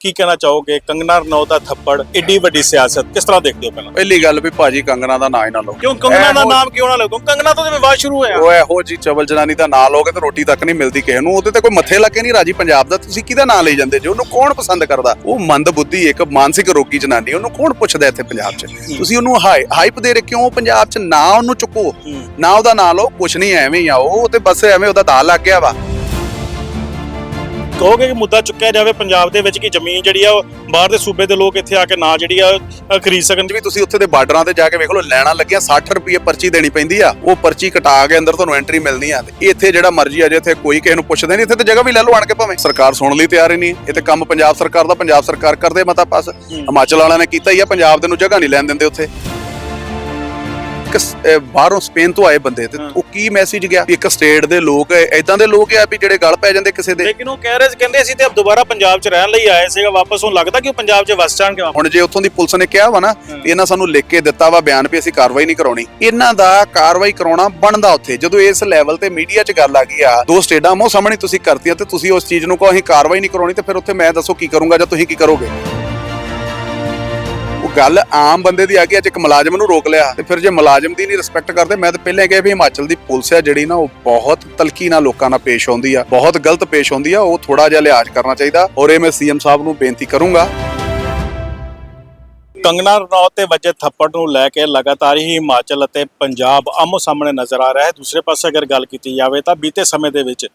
ਕੀ ਕਹਿਣਾ ਚਾਹੋਗੇ? ਕੰਗਨਾ ਰਣੌਤ ਦਾ ਥੱਪੜ ਏਡੀ ਵੱਡੀ ਸਿਆਸਤ ਕਿਸ ਤਰ੍ਹਾਂ ਦੇਖਦੇ ਹੋ ਪਹਿਲਾਂ? ਪਹਿਲੀ ਗੱਲ ਵੀ ਭਾਜੀ ਕੰਗਨਾ ਦਾ ਨਾਂ ਹੀ ਨਾ ਲਓ। ਕਿਉਂ? ਕੰਗਨਾ ਦਾ ਨਾਮ ਕਿਉਂ ਨਾ ਲਗੋ ਕੰਗਨਾ ਤੋਂ ਤੇ ਵਿਵਾਦ ਸ਼ੁਰੂ ਹੋਇਆ। ਉਹ ਇਹੋ ਜੀ ਚਵਲ ਜਨਾਨੀ ਦਾ ਨਾਂ ਲਓਗੇ ਤੇ ਰੋਟੀ ਤੱਕ ਨਹੀਂ ਮਿਲਦੀ ਕਿਸੇ ਨੂੰ। ਉਹਦੇ ਤੇ ਕੋਈ ਮੱਥੇ ਲੱਗੇ ਨਹੀਂ ਰਾਜੀ ਪੰਜਾਬ ਦਾ। ਤੁਸੀਂ ਕਿਹਦਾ ਨਾਂ ਲਈ ਜਾਂਦੇ ਜੇ? ਉਹਨੂੰ ਕੌਣ ਪਸੰਦ ਕਰਦਾ? ਉਹ ਮੰਦ ਬੁੱਧੀ ਇੱਕ ਮਾਨਸਿਕ ਰੋਗੀ ਜਨਾਨੀ ਉਹਨੂੰ ਕੌਣ ਪੁੱਛਦਾ ਇੱਥੇ ਪੰਜਾਬ 'ਚ? ਤੁਸੀਂ ਉਹਨੂੰ ਹਾਈ ਹਾਈਪ ਦੇ ਰਹੇ ਕਿਉਂ ਪੰਜਾਬ 'ਚ ਨਾ ਉਹਨੂੰ ਚੁੱਕੋ। ਨਾ ਉਹਦਾ ਨਾਂ ਲਓ ਕੁਛ ਨਹੀਂ ਐਵੇਂ ਹੀ ਆ ਉਹ ਤੇ ਬਸ ਐਵੇਂ ਉਹਦਾ ਦਾ ਲੱਗ ਗਿਆ ਵਾ। ਕਹੋਗੇ ਕਿ ਮੁੱਦਾ ਚੁੱਕਿਆ ਜਾਵੇ ਪੰਜਾਬ ਦੇ ਵਿੱਚ ਕਿ ਜ਼ਮੀਨ ਜਿਹੜੀ ਆ ਉਹ ਬਾਹਰ ਦੇ ਸੂਬੇ ਦੇ ਲੋਕ ਇੱਥੇ ਆ ਕੇ ਨਾ ਜਿਹੜੀ ਆ ਅ, ਖਰੀਦ ਸਕਣ? ਵੀ ਤੁਸੀਂ ਉੱਥੇ ਦੇ ਬਾਰਡਰਾਂ ਤੇ ਜਾ ਕੇ ਵੇਖ ਲਓ ਲੈਣਾ ਲੱਗਿਆ 60 ਰੁਪਏ ਪਰਚੀ ਦੇਣੀ ਪੈਂਦੀ ਆ। ਉਹ ਪਰਚੀ ਕਟਾ ਕੇ ਅੰਦਰ ਤੁਹਾਨੂੰ ਐਂਟਰੀ ਮਿਲਣੀ ਆ। ਤੇ ਇੱਥੇ ਜਿਹੜਾ ਮਰਜ਼ੀ ਆ ਜੇ ਇੱਥੇ ਕੋਈ ਕਿਸੇ ਨੂੰ ਪੁੱਛਦੇ ਨਹੀਂ ਇੱਥੇ ਤੇ ਜਗ੍ਹਾ ਵੀ ਲੈ ਲਓ ਆਣ ਕੇ ਭਾਵੇਂ। ਸਰਕਾਰ ਸੁਣਨ ਲਈ ਤਿਆਰ ਹੀ ਨਹੀਂ। ਇਹ ਤੇ ਕੰਮ ਪੰਜਾਬ ਸਰਕਾਰ ਦਾ ਪੰਜਾਬ ਸਰਕਾਰ ਕਰਦੇ ਮਤਾ ਪਾਸ। ਹਿਮਾਚਲ ਵਾਲਿਆਂ ਨੇ ਕੀਤਾ ਹੀ ਆ ਪੰਜਾਬ ਦੇ ਨੂੰ ਜਗ੍ਹਾ ਨਹੀਂ ਲੈਣ ਦਿੰਦੇ ਉੱਥੇ। ਇੱਕ ਅਹ ਬਾਹਰੋਂ ਸਪੇਨ ਤੋਂ ਆਏ ਬੰਦੇ ਤੇ। ਉਹ ਕੀ ਮੈਸੇਜ ਗਿਆ? ਵੀ ਇੱਕ ਸਟੇਟ ਦੇ ਲੋਕ ਐਦਾਂ ਦੇ ਲੋਕ ਆ ਵੀ ਜਿਹੜੇ ਗਲ ਪੈ ਜਾਂਦੇ ਕਿਸੇ ਦੇ? ਲੇਕਿਨ ਉਹ ਕਹਿ ਰਹੇ ਸੀ ਕਹਿੰਦੇ ਅਸੀਂ ਤੇ ਦੁਬਾਰਾ ਪੰਜਾਬ 'ਚ ਰਹਿਣ ਲਈ ਆਏ ਸੀਗਾ ਵਾਪਸ ਹੁਣ ਲੱਗਦਾ ਕਿ ਉਹ ਪੰਜਾਬ 'ਚ ਵਸ ਜਾਣਗੇ ਵਾਪਸ। ਹੁਣ ਜੇ ਉੱਥੋਂ ਦੀ ਪੁਲਿਸ ਨੇ ਕਿਹਾ ਵਾ ਨਾ ਵੀ ਇਹਨਾਂ ਸਾਨੂੰ ਲਿਖ ਕੇ ਦਿੱਤਾ ਵਾ ਬਿਆਨ ਵੀ ਅਸੀਂ ਕਾਰਵਾਈ ਨਹੀਂ ਕਰਾਉਣੀ ਇਹਨਾਂ ਦਾ ਕਾਰਵਾਈ ਕਰਾਉਣਾ ਬਣਦਾ ਉੱਥੇ। ਜਦੋਂ ਇਸ ਲੈਵਲ ਤੇ ਮੀਡੀਆ 'ਚ ਗੱਲ ਆ ਗਈ ਆ ਦੋ ਸਟੇਟਾਂ ਮੋ ਸਾਹਮਣੇ ਤੁਸੀਂ ਕਰਤੀਆਂ ਤੇ ਤੁਸੀਂ ਉਸ ਚੀਜ਼ ਨੂੰ ਕਹੋ ਅਸੀਂ ਕਾਰਵਾਈ ਨਹੀਂ ਕਰਾਉਣੀ ਤੇ ਫਿਰ ਉੱਥੇ ਮੈਂ ਦੱਸੋ ਕੀ ਕਰੂੰਗਾ ਜਾਂ ਤੁਸੀਂ ਕੀ ਕਰੋਗੇ? ਗੱਲ ਆਮ ਬੰਦੇ ਦੀ ਆ ਗਈ ਅੱਜ ਇੱਕ ਮੁਲਾਜ਼ਮ ਨੂੰ ਰੋਕ ਲਿਆ ਤੇ ਫਿਰ ਜੇ ਮੁਲਾਜ਼ਮ ਦੀ ਨਹੀਂ ਰਿਸਪੈਕਟ ਕਰਦੇ, ਮੈਂ ਤਾਂ ਪਹਿਲਾਂ ਕਿਹਾ ਵੀ ਹਿਮਾਚਲ ਦੀ ਪੁਲਿਸ ਆ ਜਿਹੜੀ ਨਾ, ਉਹ ਬਹੁਤ ਤਲਖੀ ਨਾਲ ਲੋਕਾਂ ਨਾਲ ਪੇਸ਼ ਆਉਂਦੀ ਆ, ਬਹੁਤ ਗਲਤ ਪੇਸ਼ ਆਉਂਦੀ ਆ, ਉਹ ਥੋੜਾ ਜਿਹਾ ਲਿਹਾਜ਼ ਕਰਨਾ ਚਾਹੀਦਾ ਔਰ ਇਹ ਮੈਂ ਸੀਐਮ ਸਾਹਿਬ ਨੂੰ ਬੇਨਤੀ ਕਰੂੰਗਾ। ਕੰਗਨਾ ਰਣੌਤ ਤੇ ਵੱਜੇ ਥੱਪੜ ਨੂੰ ਲੈ ਕੇ ਲਗਾਤਾਰ ਹੀ ਹਿਮਾਚਲ ਅਤੇ ਪੰਜਾਬ ਆਮੋ ਸਾਹਮਣੇ ਨਜ਼ਰ ਆ ਰਿਹਾ ਹੈ। ਦੂਸਰੇ ਪਾਸੇ ਅਗਰ ਗੱਲ ਕੀਤੀ ਜਾਵੇ ਤਾਂ ਬੀਤੇ ਸਮੇਂ ਦੇ ਵਿੱਚ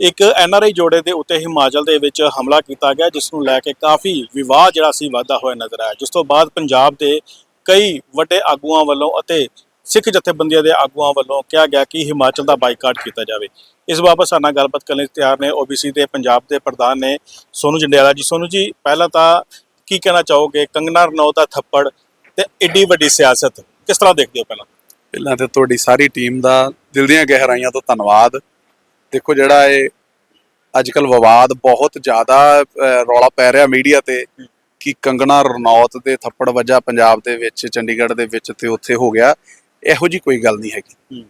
ਇੱਕ ਐਨਆਰਆਈ ਜੋੜੇ ਦੇ ਉੱਤੇ ਹਿਮਾਚਲ ਦੇ ਵਿੱਚ ਹਮਲਾ ਕੀਤਾ ਗਿਆ, ਜਿਸ ਨੂੰ ਲੈ ਕੇ ਕਾਫੀ ਵਿਵਾਦ ਜਿਹੜਾ ਸੀ ਵਾਧਾ ਹੋਇਆ ਨਜ਼ਰ ਆਇਆ। ਜਿਸ ਤੋਂ ਬਾਅਦ ਪੰਜਾਬ ਦੇ ਕਈ ਵੱਡੇ ਆਗੂਆਂ ਵੱਲੋਂ ਅਤੇ ਸਿੱਖ ਜਥੇਬੰਦੀਆਂ ਦੇ ਆਗੂਆਂ ਵੱਲੋਂ ਕਿਹਾ ਗਿਆ ਕਿ ਹਿਮਾਚਲ ਦਾ ਬਾਈਕਾਟ ਕੀਤਾ ਜਾਵੇ। ਇਸ ਬਾਬਤ ਸਾਡੇ ਨਾਲ ਗੱਲਬਾਤ ਕਰਨ ਲਈ ਤਿਆਰ ਨੇ ਓਬੀਸੀ ਦੇ ਪੰਜਾਬ ਦੇ ਪ੍ਰਧਾਨ ਨੇ ਸੋਨੂ ਜੰਡਿਆਲਾ ਜੀ। ਸੋਨੂ ਜੀ, ਪਹਿਲਾਂ ਤਾਂ ਕੀ ਕਹਿਣਾ ਚਾਹੋਗੇ? ਕੰਗਨਾ ਰਣੌਤ ਦਾ ਥੱਪੜ ਤੇ ਏਡੀ ਵੱਡੀ ਸਿਆਸਤ, ਕਿਸ ਤਰ੍ਹਾਂ ਦੇਖਦੇ ਹੋ ਪਹਿਲਾਂ? ਪਹਿਲਾਂ ਤੇ ਤੁਹਾਡੀ ਸਾਰੀ ਟੀਮ ਦਾ ਦਿਲ ਦੀਆਂ ਗਹਿਰਾਈਆਂ ਤੋਂ ਧੰਨਵਾਦ। ਦੇਖੋ ਜਿਹੜਾ ਇਹ ਅੱਜ ਕੱਲ ਵਿਵਾਦ ਬਹੁਤ ਜ਼ਿਆਦਾ ਰੌਲਾ ਪੈ ਰਿਹਾ ਮੀਡੀਆ ਤੇ ਕਿ ਕੰਗਣਾ ਰਣੌਤ ਦੇ ਥੱਪੜ ਵੱਜਾ ਪੰਜਾਬ ਦੇ ਵਿੱਚ ਚੰਡੀਗੜ੍ਹ ਦੇ ਵਿੱਚ ਤੇ ਉੱਥੇ ਹੋ ਗਿਆ। ਇਹੋ ਜੀ ਕੋਈ ਗੱਲ ਨਹੀਂ ਹੈਗੀ।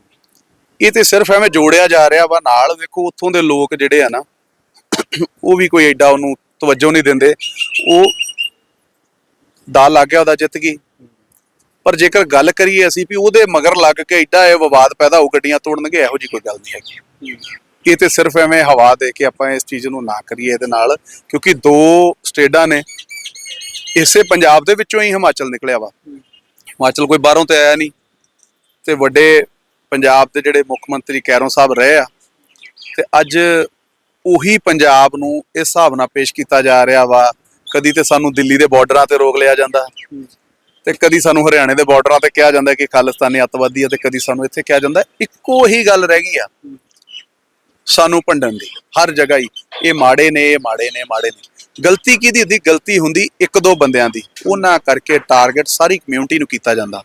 ਇਹ ਤੇ ਸਿਰਫ ਐਵੇਂ ਜੋੜਿਆ ਜਾ ਰਿਹਾ ਵਾ ਨਾਲ ਵੇਖੋ ਉੱਥੋਂ ਦੇ ਲੋਕ ਜਿਹੜੇ ਆ ਨਾ ਉਹ ਵੀ ਕੋਈ ਐਡਾ ਉਹਨੂੰ ਤਵੱਜੋ ਨਹੀਂ ਦਿੰਦੇ। ਉਹ ਦਾ ਲੱਗ ਗਿਆ ਉਹਦਾ ਜਿੱਤ ਗਈ। ਪਰ ਜੇਕਰ ਗੱਲ ਕਰੀਏ ਅਸੀਂ ਵੀ ਉਹਦੇ ਮਗਰ ਲੱਗ ਕੇ ਐਡਾ ਇਹ ਵਿਵਾਦ ਪੈਦਾ ਹੋ ਗੱਡੀਆਂ ਤੋੜਨਗੇ ਇਹੋ ਜੀ ਕੋਈ ਗੱਲ ਨਹੀਂ ਹੈਗੀ। ਇਹ ਤੇ ਸਿਰਫ ਐਵੇਂ ਹਵਾ ਦੇ ਕੇ ਆਪਾਂ ਇਸ ਚੀਜ਼ ਨੂੰ ਨਾ ਕਰੀਏ ਇਹਦੇ ਨਾਲ, ਕਿਉਂਕਿ ਦੋ ਸਟੇਟਾਂ ਨੇ, ਇਸੇ ਪੰਜਾਬ ਦੇ ਵਿੱਚੋਂ ਹੀ ਹਿਮਾਚਲ ਨਿਕਲਿਆ ਵਾ। ਹਿਮਾਚਲ ਕੋਈ ਬਾਹਰੋਂ ਤੇ ਆਇਆ ਨਹੀਂ, ਤੇ ਵੱਡੇ ਪੰਜਾਬ ਦੇ ਜਿਹੜੇ ਮੁੱਖ ਮੰਤਰੀ ਕੈਰੋਂ ਸਾਹਿਬ ਰਹੇ ਆ, ਤੇ ਅੱਜ ਉਹੀ ਪੰਜਾਬ ਨੂੰ ਇਸ ਹਿਸਾਬ ਨਾਲ ਪੇਸ਼ ਕੀਤਾ ਜਾ ਰਿਹਾ ਵਾ, ਕਦੀ ਤੇ ਸਾਨੂੰ ਦਿੱਲੀ ਦੇ ਬਾਰਡਰਾਂ ਤੇ ਰੋਕ ਲਿਆ ਜਾਂਦਾ, ਤੇ ਕਦੀ ਸਾਨੂੰ ਹਰਿਆਣੇ ਦੇ ਬਾਰਡਰਾਂ ਤੇ ਕਿਹਾ ਜਾਂਦਾ ਕਿ ਖਾਲਿਸਤਾਨੀ ਅੱਤਵਾਦੀ ਹੈ ਤੇ ਕਦੀ ਸਾਨੂੰ ਇੱਥੇ ਕਿਹਾ ਜਾਂਦਾ, ਇੱਕੋ ਹੀ ਗੱਲ ਰਹਿ ਗਈ ਆ। ਸਾਨੂੰ ਭੰਡਣ ਦੀ। ਹਰ ਜਗ੍ਹਾ ਹੀ ਇਹ ਮਾੜੇ ਨੇ ਇਹ ਮਾੜੇ ਨੇ ਮਾੜੇ ਨੇ। ਗਲਤੀ ਕਿਹਦੀ ਹੁੰਦੀ? ਗਲਤੀ ਹੁੰਦੀ ਇੱਕ ਦੋ ਬੰਦਿਆਂ ਦੀ। ਉਹਨਾਂ ਕਰਕੇ ਟਾਰਗੇਟ ਸਾਰੀ ਕਮਿਊਨਿਟੀ ਨੂੰ ਕੀਤਾ ਜਾਂਦਾ।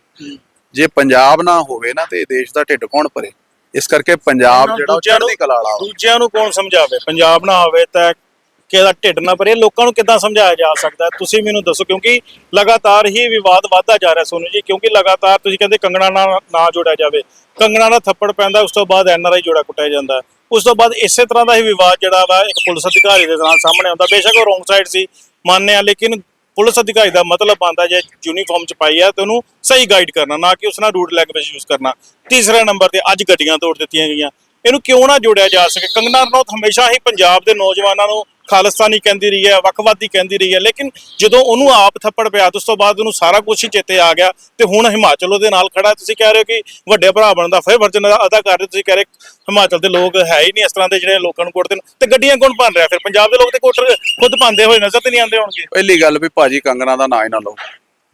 ਜੇ ਪੰਜਾਬ ਨਾ ਹੋਵੇ ਨਾ ਤੇ ਇਹ ਦੇਸ਼ ਦਾ ਢਿੱਡ ਕੌਣ ਭਰੇ? ਇਸ ਕਰਕੇ ਪੰਜਾਬ ਜਿਹੜਾ ਚੜ੍ਹਦੀ ਕਲਾ ਵਾਲਾ। ਦੂਜਿਆਂ ਨੂੰ ਕੌਣ ਸਮਝਾਵੇ? ਪੰਜਾਬ ਨਾ ਹੋਵੇ ਤਾਂ ਕਿਹਦਾ ਢਿੱਡ ਨਾ ਭਰੇ? ਲੋਕਾਂ ਨੂੰ ਕਿੱਦਾਂ ਸਮਝਾਇਆ ਜਾ ਸਕਦਾ? ਤੁਸੀਂ ਮੈਨੂੰ ਦੱਸੋ ਕਿਉਂਕਿ ਲਗਾਤਾਰ ਹੀ ਵਿਵਾਦ ਵਧਦਾ ਜਾ ਰਿਹਾ ਸੋਨੂ ਜੀ ਕਿਉਂਕਿ ਲਗਾਤਾਰ ਤੁਸੀਂ ਕਹਿੰਦੇ ਕੰਗਣਾ ਨਾਲ ਨਾ ਜੋੜਿਆ ਜਾਵੇ। ਕੰਗਣਾ ਦਾ ਥੱਪੜ ਪੈਂਦਾ ਉਸ ਤੋਂ ਬਾਅਦ ਐਨਆਰਆਈ ਜੋੜਾ ਕੁੱਟਿਆ ਜਾਂਦਾ। ਉਸ ਤੋਂ ਬਾਅਦ ਇਸੇ ਤਰ੍ਹਾਂ ਦਾ ਹੀ ਵਿਵਾਦ ਜਿਹੜਾ ਵਾ ਇੱਕ ਪੁਲਿਸ ਅਧਿਕਾਰੀ ਦੇ ਨਾਲ ਸਾਹਮਣੇ ਆਉਂਦਾ। ਬੇਸ਼ੱਕ ਉਹ ਰੋਂਗ ਸਾਈਡ ਸੀ ਮੰਨਿਆ ਲੇਕਿਨ ਪੁਲਿਸ ਅਧਿਕਾਰੀ ਦਾ ਮਤਲਬ ਆਂਦਾ ਜੇ ਯੂਨੀਫਾਰਮ ਚ ਪਾਈ ਆ ਤੇ ਉਹਨੂੰ ਸਹੀ ਗਾਈਡ ਕਰਨਾ, ਨਾ ਕਿ ਉਸ ਨਾਲ ਰੂਟ ਲੈਂਗੁਏਜ ਯੂਜ਼ ਕਰਨਾ। ਤੀਸਰੇ ਨੰਬਰ ਤੇ ਅੱਜ ਗੱਡੀਆਂ ਤੋੜ ਦਿੱਤੀਆਂ ਗਈਆਂ। ਇਹਨੂੰ ਕਿਉਂ ਨਾ ਜੋੜਿਆ ਜਾ ਸਕੇ? ਕੰਗਨਾ ਰਣੌਤ ਹਮੇਸ਼ਾ ਹੀ ਪੰਜਾਬ ਦੇ ਨੌਜਵਾਨਾਂ ਨੂੰ ਖਾਲਿਸਤਾਨੀ ਕਹਿੰਦੀ ਰਹੀ ਹੈ, ਵੱਖਵਾਦੀ ਕਹਿੰਦੀ ਰਹੀ ਹੈ, ਲੇਕਿਨ ਜਦੋਂ ਉਹਨੂੰ ਆਪ ਥੱਪੜ ਪਿਆ, ਉਸ ਤੋਂ ਬਾਅਦ ਉਹਨੂੰ ਸਾਰਾ ਕੁਝ ਹੀ ਚੇਤੇ ਆ ਗਿਆ ਤੇ ਹੁਣ ਹਿਮਾਚਲ ਉਹਦੇ ਨਾਲ ਖੜਾ ਤੁਸੀਂ ਕਹਿ ਰਹੇ ਹੋ ਕਿ ਵੱਡੇ ਭਰਾ ਬਣਦਾ, ਫੇਰ ਵਰਜਨ ਅਦਾ ਕਰ ਰਹੇ ਹੋ। ਤੁਸੀਂ ਕਹਿ ਰਹੇ ਹਿਮਾਚਲ ਦੇ ਲੋਕ ਹੈ ਹੀ ਨਹੀਂ ਇਸ ਤਰ੍ਹਾਂ ਦੇ ਜਿਹੜੇ ਲੋਕਾਂ ਨੂੰ ਕੁੱਟਦੇ ਨੇ ਤੇ ਗੱਡੀਆਂ ਕੌਣ ਭੰਨ ਰਿਹਾ ਫਿਰ? ਪੰਜਾਬ ਦੇ ਲੋਕ ਤੇ ਕੁੱਟ ਖੁਦ ਭੰਦੇ ਹੋਏ ਨਜ਼ਰ ਤੇ ਨਹੀਂ ਆਉਂਦੇ ਹੋਣਗੇ। ਪਹਿਲੀ ਗੱਲ ਵੀ ਭਾਜੀ ਕੰਗਣਾ ਦਾ ਨਾਂ ਹੀ ਨਾ ਲਓ।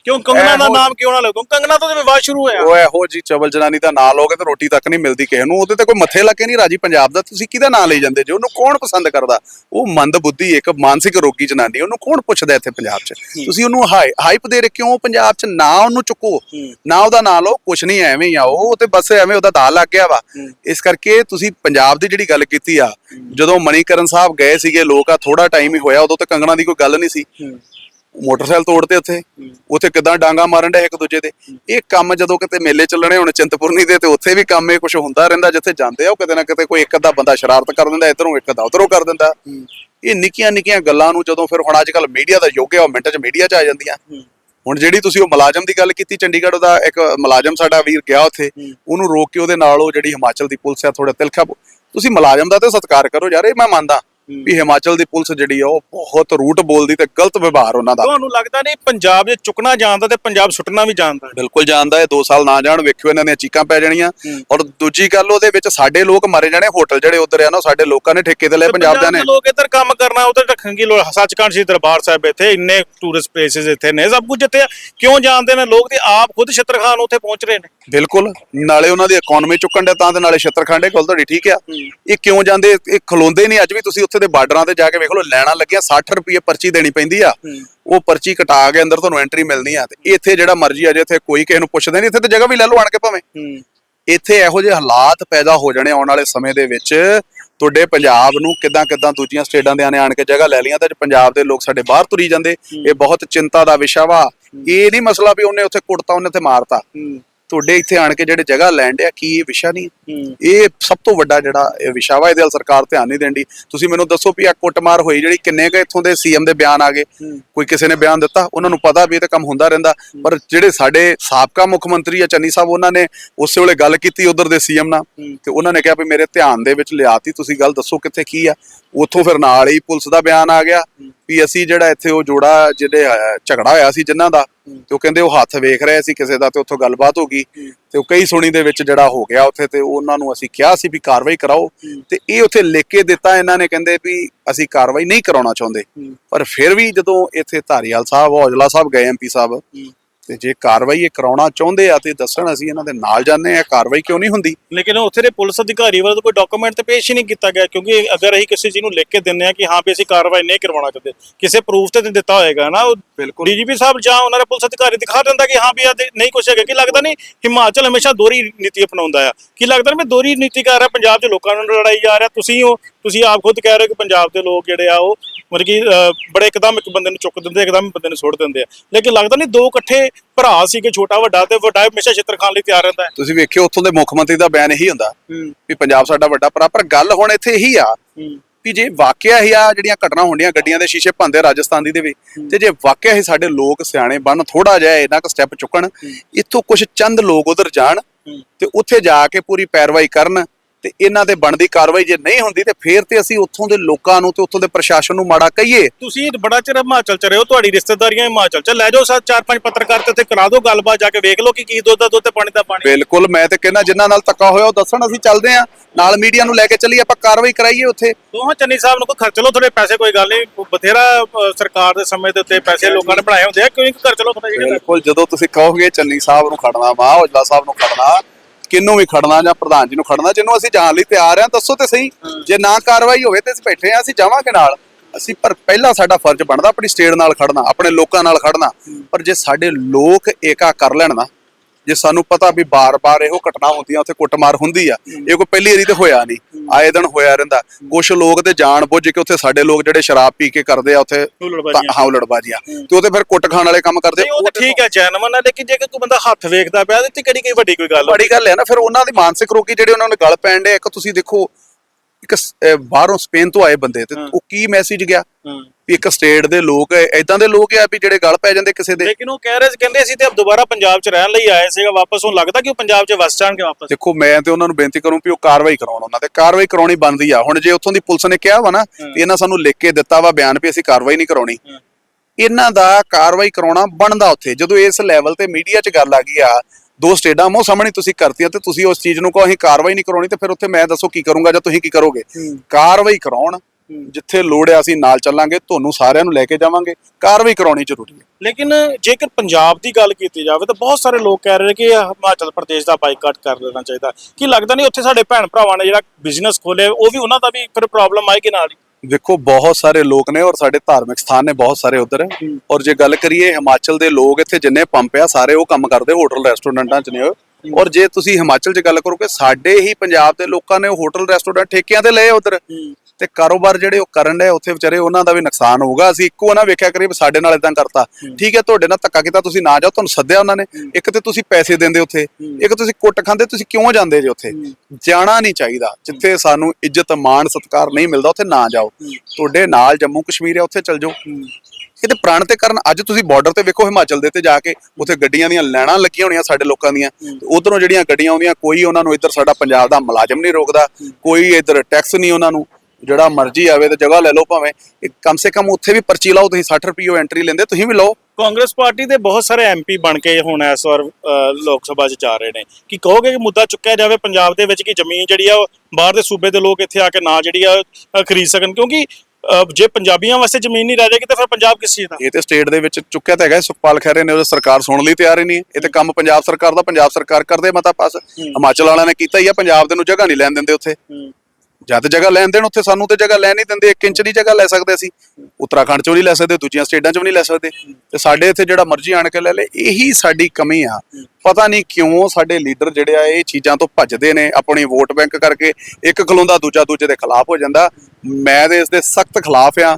ਕਿਉਂ ਕੰਗਨਾ ਦਾ ਇਹੋ- ਨਾਮ ਕਿਉਂ ਨਾ ਲੱਗੋ ਕੰਗਨਾ ਤੋਂ ਤੇ ਵਿਵਾਦ ਸ਼ੁਰੂ ਹੋਇਆ। ਉਹ ਇਹੋ ਜੀ ਚਵਲ ਜਨਾਨੀ ਦਾ ਨਾਂ ਲਓਗੇ ਤੇ ਰੋਟੀ ਤੱਕ ਨਹੀਂ ਮਿਲਦੀ ਕਿਸੇ ਨੂੰ। ਉਹਦੇ ਤੇ ਕੋਈ ਮੱਥੇ ਲੱਗੇ ਨਹੀਂ ਰਾਜੀ ਪੰਜਾਬ ਦਾ। ਤੁਸੀਂ ਕਿਹਦਾ ਨਾਂ ਲਈ ਜਾਂਦੇ ਜੇ? ਉਹਨੂੰ ਕੌਣ ਪਸੰਦ ਕਰਦਾ? ਉਹ ਮੰਦ ਬੁੱਧੀ ਇੱਕ ਮਾਨਸਿਕ ਰੋਗੀ ਜਨਾਨੀ ਉਹਨੂੰ ਕੌਣ ਪੁੱਛਦਾ ਇੱਥੇ ਪੰਜਾਬ 'ਚ? ਤੁਸੀਂ ਉਹਨੂੰ ਹਾਈ ਹਾਈਪ ਦੇ ਰਹੇ ਕਿਉਂ ਪੰਜਾਬ 'ਚ। ਨਾ ਉਹਨੂੰ ਚੁੱਕੋ। ਹੂੰ। ਨਾ ਉਹਦਾ ਨਾਂ ਲਓ। ਕੁਛ ਨਹੀਂ ਐਵੇਂ ਹੀ ਆ। ਉਹ ਤੇ ਬਸ ਐਵੇਂ ਉਹਦਾ ਦਾ ਲੱਗ ਗਿਆ ਵਾ। ਹੂੰ। ਇਸ ਕਰਕੇ ਤੁਸੀਂ ਪੰਜਾਬ ਦੀ ਜਿਹੜੀ ਗੱਲ ਕੀਤੀ ਆ ਜਦੋਂ ਮਣੀਕਰਨ ਸਾਹਿਬ ਗਏ ਸੀਗੇ ਲੋਕ ਆ ਥੋੜਾ ਟਾਈਮ ਹੀ ਹੋਇਆ ਉਦੋਂ ਤੇ ਕੰਗਣਾ ਦੀ ਕੋਈ ਗੱਲ ਨਹੀਂ ਸੀ। ਮੋਟਰਸਾਈਕਲ ਤੋੜਦੇ ਉੱਥੇ। ਉੱਥੇ ਕਿਦਾਂ ਡਾਂਗਾ ਮਾਰਨ ਦੇ ਇੱਕ ਦੂਜੇ ਦੇ। ਇਹ ਕੰਮ ਜਦੋਂ ਕਿਤੇ ਮੇਲੇ ਚੱਲਣੇ ਹੁਣ ਚਿੰਤਪੁਰਨੀ ਦੇ ਤੇ ਉੱਥੇ ਵੀ ਕੰਮ ਇਹ ਕੁਝ ਹੁੰਦਾ ਰਹਿੰਦਾ ਜਿੱਥੇ ਜਾਂਦੇ ਆ ਉਹ ਕਿਤੇ ਨਾ ਕਿਤੇ ਕੋਈ ਇੱਕ ਅੱਧਾ ਬੰਦਾ ਸ਼ਰਾਰਤ ਕਰ ਦਿੰਦਾ ਇਧਰੋਂ ਇੱਕ ਅੱਧਾ ਉਧਰੋਂ ਕਰ ਦਿੰਦਾ। ਇਹ ਨਿੱਕੀਆਂ ਨਿੱਕੀਆਂ ਗੱਲਾਂ ਨੂੰ ਜਦੋਂ ਫਿਰ ਹੁਣ ਅੱਜ ਕੱਲ ਮੀਡੀਆ ਦਾ ਯੁੱਗ ਹੈ ਉਹ ਮਿੰਟ 'ਚ ਮੀਡੀਆ 'ਚ ਆ ਜਾਂਦੀਆਂ। ਹੁਣ ਜਿਹੜੀ ਤੁਸੀਂ ਉਹ ਮੁਲਾਜ਼ਮ ਦੀ ਗੱਲ ਕੀਤੀ ਚੰਡੀਗੜ੍ਹ ਦਾ ਇੱਕ ਮੁਲਾਜ਼ਮ ਸਾਡਾ ਵੀਰ ਗਿਆ ਉੱਥੇ ਉਹਨੂੰ ਰੋਕ ਕੇ ਉਹਦੇ ਨਾਲ ਉਹ ਜਿਹੜੀ ਹਿਮਾਚਲ ਦੀ ਪੁਲਿਸ ਆ ਥੋੜਾ ਤਿਲਖਾ ਤੁਸੀਂ ਮੁਲਾਜ਼ਮ ਦਾ ਤੇ ਸਤਿਕਾਰ ਕਰੋ ਯਾਰ ਇਹ ਮੈਂ ਮੰਨਦਾ। ਵੀ ਹਿਮਾਚਲ ਦੀ ਪੁਲਿਸ ਜਿਹੜੀ ਆ ਉਹ ਬਹੁਤ ਰੂਟ ਬੋਲਦੀ ਤੇ ਗਲਤ ਵਿਵਹਾਰ ਉਹਨਾਂ ਦਾ। ਤੁਹਾਨੂੰ ਲੱਗਦਾ ਨਹੀਂ ਪੰਜਾਬ ਜੇ ਚੁੱਕਣਾ ਜਾਣਦਾ ਤੇ ਪੰਜਾਬ ਸੁੱਟਣਾ ਵੀ ਜਾਣਦਾ? ਬਿਲਕੁਲ ਜਾਣਦਾ ਹੈ 2 ਸਾਲ ਨਾ ਜਾਣ ਵੇਖਿਓ ਇਹਨਾਂ ਦੀਆਂ ਚੀਕਾਂ ਪੈ ਜਾਣੀਆਂ। ਔਰ ਦੂਜੀ ਗੱਲ ਉਹਦੇ ਵਿੱਚ ਸਾਡੇ ਲੋਕ ਮਾਰੇ ਜਾਣੇ ਹੋਟਲ ਜਿਹੜੇ ਉਧਰ ਆ ਨਾ ਸਾਡੇ ਲੋਕਾਂ ਨੇ ਠੇਕੇ ਤੇ ਲਏ ਪੰਜਾਬ ਦੇ ਨੇ ਲੋਕ ਇੱਧਰ ਕੰਮ ਕਰਨਾ ਉਧਰ ਰੱਖਣਗੇ ਲੋਕ। ਸੱਚਖੰਡ ਸੀ ਦਰਬਾਰ ਸਾਹਿਬ ਇੱਥੇ ਇੰਨੇ ਟੂਰਿਸਟ ਪਲੇਸਿਸ ਇੱਥੇ ਨੇ ਸਭ ਕੁਝ ਇੱਥੇ। ਕਿਉਂ ਜਾਣਦੇ ਨੇ ਲੋਕ ਤੇ ਆਪ ਖੁਦ ਛਤਰਖਾਨ ਉੱਥੇ ਪਹੁੰਚ ਰਹੇ ਨੇ? ਬਿਲਕੁਲ ਨਾਲੇ ਉਹਨਾਂ ਦੀ ਇਕਨੋਮੀ ਚੁੱਕਣ ਦੇ ਤਾਂ ਤੇ ਨਾਲੇ ਛਤਰਖੰਡੇ ਕੋਲ ਤੁਹਾਡੀ ਠੀਕ ਆ। ਇਹ ਕਿਉਂ ਜਾਂਦੇ? ਇਹ ਖਲੋਂਦੇ ਨਹੀਂ ਅੱਜ ਵੀ ਤੁਸੀਂ ਉੱਥੇ ਦੇ ਬਾਰਡਰਾਂ ਤੇ ਜਾ ਕੇ ਵੇਖ ਲਓ ਲੈਣਾ ਲੱਗਿਆ 60 ਰੁਪਏ ਪਰਚੀ ਦੇਣੀ ਪੈਂਦੀ ਆ। ਉਹ ਪਰਚੀ ਕਟਾ ਕੇ ਅੰਦਰ ਤੁਹਾਨੂੰ ਐਂਟਰੀ ਮਿਲਣੀ ਆ। ਤੇ ਇੱਥੇ ਜਿਹੜਾ ਮਰਜ਼ੀ ਆ ਜੇ ਇੱਥੇ ਕੋਈ ਕਿਸੇ ਨੂੰ ਪੁੱਛਦੇ ਨਹੀਂ ਇੱਥੇ ਤੇ ਜਗ੍ਹਾ ਵੀ ਲੈ ਲਓ ਆਣ ਕੇ ਭਾਵੇਂ। ਇੱਥੇ ਇਹੋ ਜਿਹੇ ਹਾਲਾਤ ਪੈਦਾ ਹੋ ਜਾਣੇ ਆਉਣ ਵਾਲੇ ਸਮੇਂ ਦੇ ਵਿੱਚ। ਤੁਹਾਡੇ ਪੰਜਾਬ ਨੂੰ ਕਿਦਾਂ ਕਿਦਾਂ ਦੂਜੀਆਂ ਸਟੇਟਾਂ ਦੇ ਆਣੇ ਆਣ ਕੇ ਜਗ੍ਹਾ ਲੈ ਲਈਆਂ ਤੇ ਪੰਜਾਬ ਦੇ ਲੋਕ ਸਾਡੇ ਬਾਹਰ ਤੁਰੀ ਜਾਂਦੇ। ਇਹ ਬਹੁਤ ਚਿੰਤਾ ਦਾ ਵਿਸ਼ਾ ਵਾ। ਇਹ ਨਹੀਂ ਮਸਲਾ ਵੀ ਉਹਨੇ ਉੱਥੇ ਕੁੱਟਤਾ ਉਹਨੇ ਉੱਥੇ ਮਾਰਤਾ। ਤੁਹਾਡੇ ਇੱਥੇ ਆਣ ਕੇ ਜਿਹੜੇ ਜਗ੍ਹਾ ਲੈਣ ਡਿਆ ਕੀ ਇਹ ਵਿਸ਼ਾ ਨਹੀਂ? ਇਹ ਸਭ ਤੋਂ ਵੱਡਾ ਜਿਹੜਾ ਇਹ ਵਿਸ਼ਾ ਵਾ ਇਹਦੇ ਵੱਲ ਸਰਕਾਰ ਧਿਆਨ ਨਹੀਂ ਦੇਂਦੀ ਤੁਸੀਂ ਮੈਨੂੰ ਦੱਸੋ ਵੀ ਆ ਕੁੱਟਮਾਰ ਹੋਈ ਜਿਹੜੀ ਕਿੰਨੇ ਕ ਇੱਥੋਂ ਦੇ ਸੀਐਮ ਦੇ ਬਿਆਨ ਆ ਗਏ? ਕੋਈ ਕਿਸੇ ਨੇ ਬਿਆਨ ਦਿੱਤਾ? ਉਹਨਾਂ ਨੂੰ ਪਤਾ ਵੀ ਇਹ ਤਾਂ ਕੰਮ ਹੁੰਦਾ ਰਹਿੰਦਾ। ਪਰ ਜਿਹੜੇ ਸਾਡੇ ਸਾਬਕਾ ਮੁੱਖ ਮੰਤਰੀ ਆ ਚੰਨੀ ਸਾਹਿਬ ਉਹਨਾਂ ਨੇ ਉਸੇ ਵੇਲੇ ਗੱਲ ਕੀਤੀ ਉਧਰ ਦੇ ਸੀਐਮ ਨਾਲ ਤੇ ਉਹਨਾਂ ਨੇ ਕਿਹਾ ਵੀ ਮੇਰੇ ਧਿਆਨ ਦੇ ਵਿੱਚ ਲਿਆਤੀ ਤੁਸੀਂ ਗੱਲ ਦੱਸੋ ਕਿੱਥੇ ਕੀ ਆ? ਉੱਥੋਂ ਫਿਰ ਨਾਲ ਹੀ ਪੁਲਿਸ ਦਾ ਬਿਆਨ ਆ ਗਿਆ ਵੀ ਅਸੀਂ ਜਿਹੜਾ ਇੱਥੇ ਉਹ ਜੋੜਾ ਜਿਹੜੇ ਅਹ, ਝਗੜਾ ਹੋਇਆ ਸੀ ਜਿਨ੍ਹਾਂ ਦਾ ਤੇ ਉਹ ਕਹਿੰਦੇ ਉਹ ਹੱਥ ਵੇਖ ਰਹੇ ਸੀ ਕਿਸੇ ਦਾ ਤੇ ਉੱਥੋਂ ਗੱਲਬਾਤ ਹੋ ਗਈ। ਤੇ ਉਹ ਕਈ ਸੁਣੀ ਦੇ ਵਿੱਚ ਜਿਹੜਾ ਹੋ ਗਿਆ ਉੱਥੇ ਤੇ ਉਹਨਾਂ ਨੂੰ ਅਸੀਂ ਕਿਹਾ ਸੀ ਵੀ ਕਾਰਵਾਈ ਕਰਾਓ। ਤੇ ਇਹ ਉੱਥੇ ਲਿਖ ਕੇ ਦਿੱਤਾ ਇਹਨਾਂ ਨੇ ਕਹਿੰਦੇ ਵੀ ਅਸੀਂ ਕਾਰਵਾਈ ਨਹੀਂ ਕਰਾਉਣਾ ਚਾਹੁੰਦੇ। ਪਰ ਫਿਰ ਵੀ ਜਦੋਂ ਇੱਥੇ ਧਾਰੀਵਾਲ ਸਾਹਿਬ ਔਜਲਾ ਸਾਹਿਬ ਗਏ ਐਮਪੀ ਸਾਹਿਬ ਤੇ ਜੇ ਕਾਰਵਾਈ ਇਹ ਕਰਾਉਣਾ ਚਾਹੁੰਦੇ ਆ ਤੇ ਦੱਸਣ ਅਸੀਂ ਇਹਨਾਂ ਦੇ ਨਾਲ ਜਾਂਦੇ ਆ ਕਾਰਵਾਈ ਕਿਉਂ ਨਹੀਂ ਹੁੰਦੀ? ਲੇਕਿਨ ਉੱਥੇ ਦੇ ਪੁਲਿਸ ਅਧਿਕਾਰੀ ਵੱਲੋਂ ਕੋਈ ਡਾਕੂਮੈਂਟ ਤੇ ਪੇਸ਼ ਹੀ ਨਹੀਂ ਕੀਤਾ ਗਿਆ ਕਿਉਂਕਿ ਅਗਰ ਅਸੀਂ ਕਿਸੇ ਚੀਜ਼ ਨੂੰ ਲਿਖ ਕੇ ਦਿੰਨੇ ਆ ਕਿ ਹਾਂ ਵੀ ਅਸੀਂ ਕਾਰਵਾਈ ਨਹੀਂ ਕਰਵਾਉਣਾ ਚਾਹੁੰਦੇ ਕਿਸੇ ਪ੍ਰੂਫ ਤੇ ਦਿੱਤਾ ਹੋਏਗਾ ਨਾ ਬਿਲਕੁਲ। ਡੀਜੀਪੀ ਸਾਹਿਬ ਜਾਂ ਉਹਨਾਂ ਦੇ ਪੁਲਿਸ ਅਧਿਕਾਰੀ ਦਿਖਾ ਦਿੰਦਾ ਕਿ ਹਾਂ ਵੀ ਤੇ ਨਹੀਂ ਕੁਛ ਹੈਗਾ ਕੀ ਲੱਗਦਾ ਨਹੀਂ ਹਿਮਾਚਲ ਹਮੇਸ਼ਾ ਦੋਹਰੀ ਨੀਤੀ ਅਪਣਾਉਂਦਾ ਆ? ਕੀ ਲੱਗਦਾ ਨਹੀਂ ਦੋਹਰੀ ਨੀਤੀ ਕਰ ਰਿਹਾ ਪੰਜਾਬ 'ਚ ਲੋਕਾਂ ਨੂੰ ਲੜਾਈ ਜਾ ਰਿਹਾ ਤੁਸੀਂ ਹੋ ਤੁਸੀਂ ਆਪ ਖੁਦ ਕਹਿ ਰਹੇ ਹੋ ਕਿ ਪੰਜਾਬ ਦੇ ਲੋਕ ਜਿਹੜੇ ਆ ਉਹ ਮਤਲਬ ਕਿ ਬੜੇ ਇੱਕਦਮ ਇੱਕ ਬੰਦੇ ਨੂੰ ਚੁੱਕ ਦਿੰਦੇ ਇੱਕਦਮ ਬੰਦੇ ਨੂੰ ਸੁੱਟ ਦਿੰਦੇ ਆ। ਲੇਕਿਨ ਲੱਗਦਾ ਨਹੀਂ ਦੋ ਇਕੱਠੇ ਭਰਾ ਸੀਗੇ ਛੋਟਾ ਵੱਡਾ ਤੇ ਵੱਡਾ ਹਮੇਸ਼ਾ ਛਿੱਤਰ ਖਾਣ ਲਈ ਤਿਆਰ ਰਹਿੰਦਾ ਹੈ। ਤੁਸੀਂ ਵੇਖਿਓ ਉੱਥੋਂ ਦੇ ਮੁੱਖ ਮੰਤਰੀ ਦਾ ਬਿਆਨ ਇਹੀ ਹੁੰਦਾ ਵੀ ਪੰਜਾਬ ਸਾਡਾ ਵੱਡਾ ਭਰਾ ਪਰ ਗੱਲ ਹੁਣ ਇੱਥੇ ਇਹੀ ਆ ਵੀ ਜੇ ਵਾਕਿਆ ਹੀ ਆ ਜਿਹੜੀਆਂ ਘਟਨਾ ਹੁੰਦੀਆਂ ਗੱਡੀਆਂ ਦੇ ਸ਼ੀਸ਼ੇ ਭੰਦੇ ਰਾਜਸਥਾਨ ਦੀ ਦੇ ਵੀ ਤੇ ਜੇ ਵਾਕਿਆ ਹੀ ਸਾਡੇ ਲੋਕ ਸਿਆਣੇ ਬਣ ਥੋੜਾ ਜਿਹਾ ਇਹਨਾਂ ਕੁ ਸਟੈਪ ਚੁੱਕਣ ਇੱਥੋਂ ਕੁਝ ਚੰਦ ਲੋਕ ਉਧਰ ਜਾਣ ਤੇ ਉੱਥੇ ਜਾ ਕੇ ਪੂਰੀ ਪੈਰਵਾਈ ਕਰਨ ਤੇ ਇਹਨਾਂ ਤੇ ਬਣਦੀ ਕਾਰਵਾਈ ਜੇ ਨਹੀਂ ਹੁੰਦੀ ਤੇ ਫੇਰ ਤੇ ਅਸੀਂ ਉੱਥੋਂ ਦੇ ਲੋਕਾਂ ਨੂੰ ਤੇ ਉੱਥੋਂ ਦੇ ਪ੍ਰਸ਼ਾਸਨ ਨੂੰ ਮਾੜਾ ਕਹੀਏ। ਤੁਸੀਂ ਬੜਾ ਚਿਰ ਹਿਮਾਚਲ ਚ ਰਹੇ ਹੋ ਤੁਹਾਡੀ ਰਿਸ਼ਤੇਦਾਰੀਆਂ ਹਿਮਾਚਲ ਚ। ਲੈ ਜਾਓ ਸਾ ਚਾਰ ਪੰਜ ਪੱਤਰਕਾਰ ਤੇ ਉੱਥੇ ਕਰਾ ਦਿਓ ਗੱਲਬਾਤ ਜਾ ਕੇ ਵੇਖ ਲਓ ਕਿ ਕੀ ਦੁੱਧ ਦਾ ਦੁੱਧ ਤੇ ਪਾਣੀ ਦਾ ਪਾਣੀ। ਬਿਲਕੁਲ ਮੈਂ ਤੇ ਕਹਿੰਦਾ ਜਿਨ੍ਹਾਂ ਨਾਲ ਧੱਕਾ ਹੋਇਆ ਉਹ ਦੱਸਣ ਅਸੀਂ ਚੱਲਦੇ ਆਂ ਨਾਲ ਮੀਡੀਆ ਨੂੰ ਲੈ ਕੇ ਚੱਲੀਏ ਆਪਾਂ ਕਾਰਵਾਈ ਕਰਾਈਏ ਉੱਥੇ। ਦੋਹਾਂ ਚੰਨੀ ਸਾਹਿਬ ਨੂੰ ਕੋਈ ਖਰਚ ਲਓ ਥੋੜੇ ਪੈਸੇ ਕੋਈ ਗੱਲ ਨਹੀਂ। ਬਥੇਰਾ ਸਰਕਾਰ ਦੇ ਸਮੇਂ ਦੇ ਉੱਤੇ ਪੈਸੇ ਲੋਕਾਂ ਨੇ ਬਣਾਏ ਹੁੰਦੇ ਆ ਕਿਉਂ ਨਹੀਂ ਖਰਚ ਲਓ ਥੋੜਾ ਜਿਹਾ। ਬਿਲਕੁਲ ਜਦੋਂ ਤੁਸੀਂ ਕਹੋਗੇ ਚੰਨੀ ਸਾਹਿਬ ਨੂੰ ਖੜਨਾ ਵਾ ਔਜਲਾ ਸਾਹਿਬ ਨੂੰ ਖੜਨਾ ਕਿੰਨੂੰ ਵੀ ਖੜਨਾ ਜਾਂ ਪ੍ਰਧਾਨ ਜੀ ਨੂੰ ਖੜਨਾ ਜਿਹਨੂੰ ਅਸੀਂ ਜਾਣ ਲਈ ਤਿਆਰ ਆਂ ਦੱਸੋ ਤੇ ਸਹੀ। ਜੇ ਨਾ ਕਾਰਵਾਈ ਹੋਵੇ ਤੇ ਅਸੀਂ ਬੈਠੇ ਆਂ ਅਸੀਂ ਜਾਵਾਂਗੇ ਨਾਲ। ਅਸੀਂ ਪਰ ਪਹਿਲਾ ਸਾਡਾ ਫਰਜ਼ ਬਣਦਾ ਆਪਣੀ ਸਟੇਟ ਨਾਲ ਖੜਨਾ ਆਪਣੇ ਲੋਕਾਂ ਨਾਲ ਖੜਨਾ। ਪਰ ਜੇ ਸਾਡੇ ਲੋਕ ਏਕਾ ਕਰ ਲੈਣ ਨਾ ਜੇ ਸਾਨੂੰ ਪਤਾ ਵੀ ਬਾਰ-ਬਾਰ ਇਹੋ ਘਟਨਾ ਹੁੰਦੀਆਂ ਉੱਥੇ ਕੁੱਟਮਾਰ ਹੁੰਦੀ ਆ ਇਹ ਕੋਈ ਪਹਿਲੀ ਵਾਰੀ ਤੇ ਹੋਇਆ ਨਹੀਂ। ਆਏ ਦਿਨ ਹੋਇਆ ਰਹਿੰਦਾ। ਕੁਝ ਲੋਕ ਤੇ ਜਾਣ ਬੁੱਝ ਕੇ ਉੱਥੇ ਸਾਡੇ ਲੋਕ ਜਿਹੜੇ ਸ਼ਰਾਬ ਪੀ ਕੇ ਕਰਦੇ ਆ ਉੱਥੇ। ਹਾਂ ਉਲੜਬਾਜ਼ੀਆਂ ਤੇ ਉਹ ਤੇ ਫਿਰ ਕੁੱਟ ਖਾਣ ਵਾਲੇ ਕੰਮ ਕਰਦੇ। ਉਹ ਤਾਂ ਠੀਕ ਹੈ ਜੈਨਮਨ ਹੈ ਲੇਕਿਨ ਜੇ ਕੋਈ ਬੰਦਾ ਹੱਥ ਵੇਖਦਾ ਪਿਆ ਤੇ ਕਿਹੜੀ ਕੋਈ ਵੱਡੀ ਕੋਈ ਗੱਲ ਬੜੀ ਗੱਲ ਹੈ ਨਾ ਫਿਰ ਉਹਨਾਂ ਦੀ ਮਾਨਸਿਕ ਰੋਗੀ ਜਿਹੜੇ ਉਹਨਾਂ ਨੂੰ ਗਲ ਪੈਣ ਦੇ ਇੱਕ ਤੁਸੀਂ ਦੇਖੋ ਇੱਕ ਬਾਹਰੋਂ ਸਪੇਨ ਤੋਂ ਆਏ ਬੰਦੇ ਤੇ। ਉਹ ਕੀ ਮੈਸੇਜ ਗਿਆ? ਵੀ ਇੱਕ ਸਟੇਟ ਦੇ ਲੋਕ ਐਦਾਂ ਦੇ ਲੋਕ ਆ ਵੀ ਜਿਹੜੇ ਗਲ ਪੈ ਜਾਂਦੇ ਕਿਸੇ ਦੇ? ਲੇਕਿਨ ਉਹ ਕਹਿ ਰਹੇ ਸੀ ਕਹਿੰਦੇ ਅਸੀਂ ਤੇ ਅਬ ਦੁਬਾਰਾ ਪੰਜਾਬ 'ਚ ਰਹਿਣ ਲਈ ਆਏ ਸੀਗਾ ਵਾਪਸ। ਹੁਣ ਲੱਗਦਾ ਕਿ ਉਹ ਪੰਜਾਬ 'ਚ ਵਸ ਜਾਣਗੇ ਵਾਪਸ। ਦੇਖੋ ਮੈਂ ਤੇ ਉਹਨਾਂ ਨੂੰ ਬੇਨਤੀ ਕਰੂੰ ਵੀ ਉਹ ਕਾਰਵਾਈ ਕਰਾਉਣ ਉਹਨਾਂ ਤੇ ਕਾਰਵਾਈ ਕਰਾਉਣੀ ਬਣਦੀ ਆ। ਹੁਣ ਜੇ ਉੱਥੋਂ ਦੀ ਪੁਲਿਸ ਨੇ ਕਿਹਾ ਵਾ ਨਾ ਵੀ ਇਹਨਾਂ ਸਾਨੂੰ ਲਿਖ ਕੇ ਦਿੱਤਾ ਵਾ ਬਿਆਨ ਵੀ ਅਸੀਂ ਕਾਰਵਾਈ ਨਹੀਂ ਕਰਾਉਣੀ। ਇਹਨਾਂ ਦਾ ਕਾਰਵਾਈ ਕਰਾਉਣਾ ਬਣਦਾ ਉੱਥੇ। ਜਦੋਂ ਇਸ ਲੈਵਲ ਤੇ ਮੀਡੀਆ 'ਚ ਗੱਲ ਆ ਗਈ ਆ ਦੋ ਸਟੇਟਾਂ ਮੋ ਸਾਹਮਣੇ ਤੁਸੀਂ ਕਰਤੀਆਂ ਤੇ ਤੁਸੀਂ ਉਸ ਚੀਜ਼ ਨੂੰ ਕਹੋ ਅਸੀਂ ਕਾਰਵਾਈ ਨਹੀਂ ਕਰਾਉਣੀ ਤੇ ਫਿਰ ਉੱਥੇ ਮੈਂ ਦੱਸੋ ਕੀ ਕਰੂੰਗਾ ਜਾਂ ਤੁਸੀਂ ਕੀ ਕਰੋਗੇ? ਕਾਰਵਾਈ ਕਰਾਉਣ ਜਿੱਥੇ ਲੋੜ ਆ ਅਸੀਂ ਨਾਲ ਚੱਲਾਂਗੇ ਤੁਹਾਨੂੰ ਸਾਰਿਆਂ ਨੂੰ ਲੈ ਕੇ ਜਾਵਾਂਗੇ। ਕਾਰਵਾਈ ਕਰਾਉਣੀ ਜ਼ਰੂਰੀ ਹੈ। ਲੇਕਿਨ ਜੇਕਰ ਪੰਜਾਬ ਦੀ ਗੱਲ ਕੀਤੀ ਜਾਵੇ ਤਾਂ ਬਹੁਤ ਸਾਰੇ ਲੋਕ ਕਹਿ ਰਹੇ ਨੇ ਕਿ ਹਿਮਾਚਲ ਪ੍ਰਦੇਸ਼ ਦਾ ਬਾਈਕਾਟ ਕਰ ਲੈਣਾ ਚਾਹੀਦਾ। ਕੀ ਲੱਗਦਾ ਨਹੀਂ ਉੱਥੇ ਸਾਡੇ ਭੈਣ ਭਰਾਵਾਂ ਨੇ ਜਿਹੜਾ ਬਿਜ਼ਨਸ ਖੋਲਿਆ ਉਹ ਵੀ ਉਹਨਾਂ ਦਾ ਵੀ ਫਿਰ ਪ੍ਰੋਬਲਮ ਆਏਗੀ ਨਾਲ ਹੀ? ਦੇਖੋ ਬਹੁਤ ਸਾਰੇ ਲੋਕ ਨੇ ਔਰ ਸਾਡੇ ਧਾਰਮਿਕ ਸਥਾਨ ਨੇ ਬਹੁਤ ਸਾਰੇ ਉਧਰ। ਔਰ ਜੇ ਗੱਲ ਕਰੀਏ ਹਿਮਾਚਲ ਦੇ ਲੋਕ ਇੱਥੇ ਜਿੰਨੇ ਪੰਪ ਆ ਸਾਰੇ ਉਹ ਕੰਮ ਕਰਦੇ ਹੋਟਲ ਰੈਸਟੋਰੈਂਟਾਂ 'ਚ ਨੇ ਉਹ। ਔਰ ਜੇ ਤੁਸੀਂ ਹਿਮਾਚਲ 'ਚ ਗੱਲ ਕਰੋਗੇ ਸਾਡੇ ਹੀ ਪੰਜਾਬ ਦੇ ਲੋਕਾਂ ਨੇ ਉਹ ਹੋਟਲ ਰੈਸਟੋਰੈਂਟ ਠੇਕਿਆਂ ਤੇ ਲਏ ਉਧਰ। ਤੇ ਕਾਰੋਬਾਰ ਜਿਹੜੇ ਉਹ ਕਰਨ ਦੇ ਉੱਥੇ ਵਿਚਾਰੇ ਉਹਨਾਂ ਦਾ ਵੀ ਨੁਕਸਾਨ ਹੋਊਗਾ। ਅਸੀਂ ਇੱਕੋ ਨਾ ਵੇਖਿਆ ਕਰੀਏ ਵੀ ਸਾਡੇ ਨਾਲ ਇਦਾਂ ਕਰਤਾ। ਠੀਕ ਹੈ ਤੁਹਾਡੇ ਨਾਲ ਧੱਕਾ ਕੀਤਾ ਤੁਸੀਂ ਨਾ ਜਾਓ ਤੁਹਾਨੂੰ ਸੱਦਿਆ ਉਹਨਾਂ ਨੇ। ਇੱਕ ਤੇ ਤੁਸੀਂ ਪੈਸੇ ਦਿੰਦੇ ਉੱਥੇ ਇੱਕ ਤੁਸੀਂ ਕੁੱਟ ਖਾਂਦੇ ਤੁਸੀਂ ਕਿਉਂ ਜਾਂਦੇ ਜੇ ਉੱਥੇ? ਜਾਣਾ ਨਹੀਂ ਚਾਹੀਦਾ। ਜਿੱਥੇ ਸਾਨੂੰ ਇੱਜ਼ਤ ਮਾਣ ਸਤਿਕਾਰ ਨਹੀਂ ਮਿਲਦਾ ਉੱਥੇ ਨਾ ਜਾਓ। ਤੁਹਾਡੇ ਨਾਲ ਜੰਮੂ ਕਸ਼ਮੀਰ ਹੈ ਉੱਥੇ ਚਲ ਜਾਓ। ਇਹ ਤੇ ਪ੍ਰਾਣ ਤੇ ਕਰਨ ਅੱਜ ਤੁਸੀਂ ਬਾਰਡਰ ਤੇ ਵੇਖੋ ਹਿਮਾਚਲ ਦੇ ਤੇ ਜਾ ਕੇ ਉੱਥੇ ਗੱਡੀਆਂ ਦੀਆਂ ਲੈਣਾ ਲੱਗੀਆਂ ਹੋਣੀਆਂ ਸਾਡੇ ਲੋਕਾਂ ਦੀਆਂ। ਉਧਰੋਂ ਜਿਹੜੀਆਂ ਗੱਡੀਆਂ ਆਉਂਦੀਆਂ ਕੋਈ ਉਹਨਾਂ ਨੂੰ ਇੱਧਰ ਸਾਡਾ ਪੰਜਾਬ ਦਾ ਮੁਲਾਜ਼ਮ ਨਹੀਂ ਰੋਕਦਾ ਕੋਈ ਇੱਧਰ ਟੈਕਸ ਨਹੀਂ ਉਹਨਾਂ ਨੂੰ ਜਿਹੜਾ ਮਰਜ਼ੀ ਆਵੇ ਤੇ ਜਗ੍ਹਾ ਲੈ ਲਓ ਭਾਵੇਂ। ਕਮ ਸੇ ਕਮ ਉੱਥੇ ਵੀ ਪਰਚੀ ਲਾਓ ਤੁਸੀਂ 60 ਰੁਪਏ ਐਂਟਰੀ ਲੈਂਦੇ ਤੁਸੀਂ ਵੀ ਲਓ। ਕਾਂਗਰਸ ਪਾਰਟੀ ਦੇ ਬਹੁਤ ਸਾਰੇ ਐਮਪੀ ਬਣ ਕੇ ਹੁਣ ਇਸ ਵਾਰ ਲੋਕ ਸਭਾ 'ਚ ਜਾ ਰਹੇ ਨੇ। ਕੀ ਕਹੋਗੇ ਕਿ ਮੁੱਦਾ ਚੁੱਕਿਆ ਜਾਵੇ ਪੰਜਾਬ ਦੇ ਵਿੱਚ ਕਿ ਜ਼ਮੀਨ ਜਿਹੜੀ ਆ ਬਾਹਰ ਦੇ ਸੂਬੇ ਦੇ ਲੋਕ ਇੱਥੇ ਆ ਕੇ ਨਾ ਜਿਹੜੀ ਆ ਖਰੀਦ ਸਕਣ? ਕਿਉਂਕਿ ਜੇ ਪੰਜਾਬੀਆਂ ਵਾਸਤੇ ਜ਼ਮੀਨ ਨਹੀਂ ਰਹਿ ਜਾਏਗੀ ਤਾਂ ਫਿਰ ਪੰਜਾਬ ਕਿਸ ਚੀਜ਼ ਦਾ? ਇਹ ਤੇ ਸਟੇਟ ਦੇ ਵਿੱਚ ਚੁੱਕਿਆ ਤਾਂ ਹੈਗਾ ਸੁਖਪਾਲ ਖਹਿਰੇ ਨੇ ਉਹ ਸਰਕਾਰ ਸੁਣਨ ਲਈ ਤਿਆਰ ਹੀ ਨਹੀਂ। ਇਹ ਤੇ ਕੰਮ ਪੰਜਾਬ ਸਰਕਾਰ ਦਾ ਪੰਜਾਬ ਸਰਕਾਰ ਕਰਦੇ ਮਤਾ ਪਾਸ। ਹਿਮਾਚਲ ਵਾਲਿਆਂ ਨੇ ਕੀਤਾ ਹੀ ਆ ਪੰਜਾਬ ਦੇ ਨੂੰ ਜਗ੍ਹਾ ਨਹੀਂ ਲੈਣ ਦਿੰਦੇ ਉੱਥੇ। ਜਦ ਜਗ੍ਹਾ ਲੈਣ ਦੇਣ ਉੱਥੇ ਸਾਨੂੰ ਤੇ ਜਗ੍ਹਾ ਲੈ ਨਹੀਂ ਦਿੰਦੇ। 1 ਇੰਚ ਦੀ ਜਗ੍ਹਾ ਲੈ ਸਕਦੇ ਅਸੀਂ। ਉੱਤਰਾਖੰਡ ਚੋਂ ਨਹੀਂ ਲੈ ਸਕਦੇ ਦੂਜੀਆਂ ਸਟੇਟਾਂ ਚੋਂ ਨਹੀਂ ਲੈ ਸਕਦੇ। ਤੇ ਸਾਡੇ ਇੱਥੇ ਜਿਹੜਾ ਮਰਜ਼ੀ ਆਣ ਕੇ ਲੈ ਲੈ ਇਹੀ ਸਾਡੀ ਕਮੀ ਆ। ਪਤਾ ਨਹੀਂ ਕਿਉਂ ਸਾਡੇ ਲੀਡਰ ਜਿਹੜੇ ਆ ਇਹ ਚੀਜ਼ਾਂ ਤੋਂ ਭੱਜਦੇ ਨੇ। ਆਪਣੀ ਵੋਟ ਬੈਂਕ ਕਰਕੇ ਇੱਕ ਖਲੋਂਦਾ ਦੂਜਾ ਦੂਜੇ ਦੇ ਖਿਲਾਫ ਹੋ ਜਾਂਦਾ। ਮੈਂ ਤੇ ਇਸ ਦੇ ਸਖਤ ਖਿਲਾਫ ਆ।